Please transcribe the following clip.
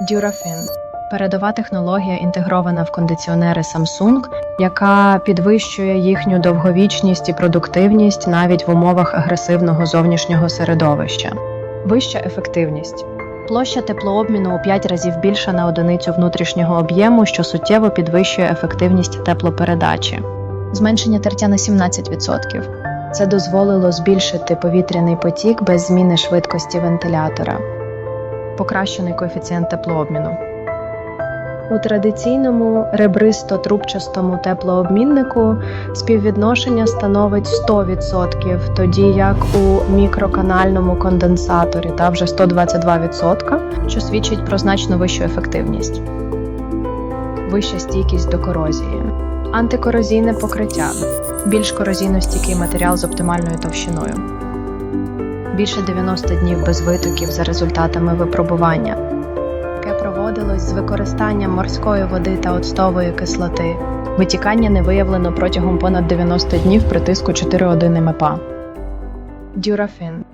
Durafin – передова технологія, інтегрована в кондиціонери Samsung, яка підвищує їхню довговічність і продуктивність навіть в умовах агресивного зовнішнього середовища. Вища ефективність. Площа теплообміну у 5 разів більша на одиницю внутрішнього об'єму, що суттєво підвищує ефективність теплопередачі. Зменшення тертя на 17%. Це дозволило збільшити повітряний потік без зміни швидкості вентилятора. Покращений коефіцієнт теплообміну. У традиційному ребристо-трубчастому теплообміннику співвідношення становить 100%, тоді як у мікроканальному конденсаторі та вже 122%, що свідчить про значно вищу ефективність. Вища стійкість до корозії. Антикорозійне покриття. Більш корозійно-стійкий матеріал з оптимальною товщиною. Більше 90 днів без витоків за результатами випробування яке проводилось з використанням морської води та оцтової кислоти. Витікання не виявлено протягом понад 90 днів при тиску 4,1 МПа. Дюрафін